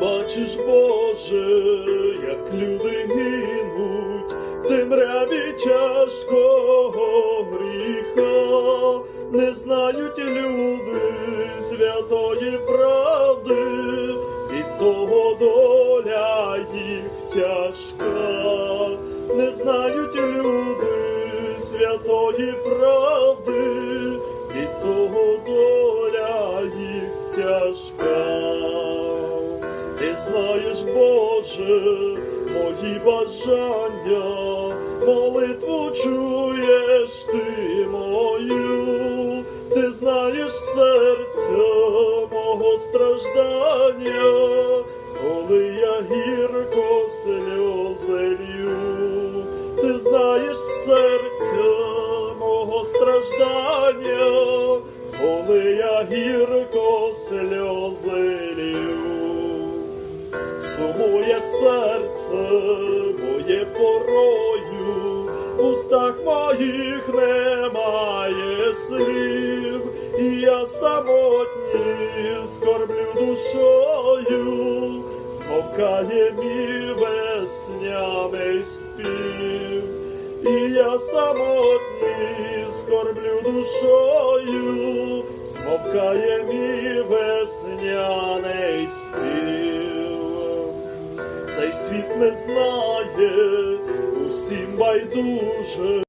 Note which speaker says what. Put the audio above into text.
Speaker 1: бачиш, Боже, як люди гинуть в темряві тяжкого гріха, не знають люди святої правди, від того доля їх тяжка, не знають люди святої правди, від того доля їх тяжка. Знаєш, Боже, мої бажання, молитву чуєш ти мою, ти знаєш серця мого страждання, коли я гірко сльози ти знаєш серця мого страждання, коли я гірко сльози. Сумує серце моє порою, устах моїх немає слів, і я самотній скорблю душою, смовкає мій весняний спів, і я самотній скорблю душою, смовкає Цей світ не знає, усім байдуже.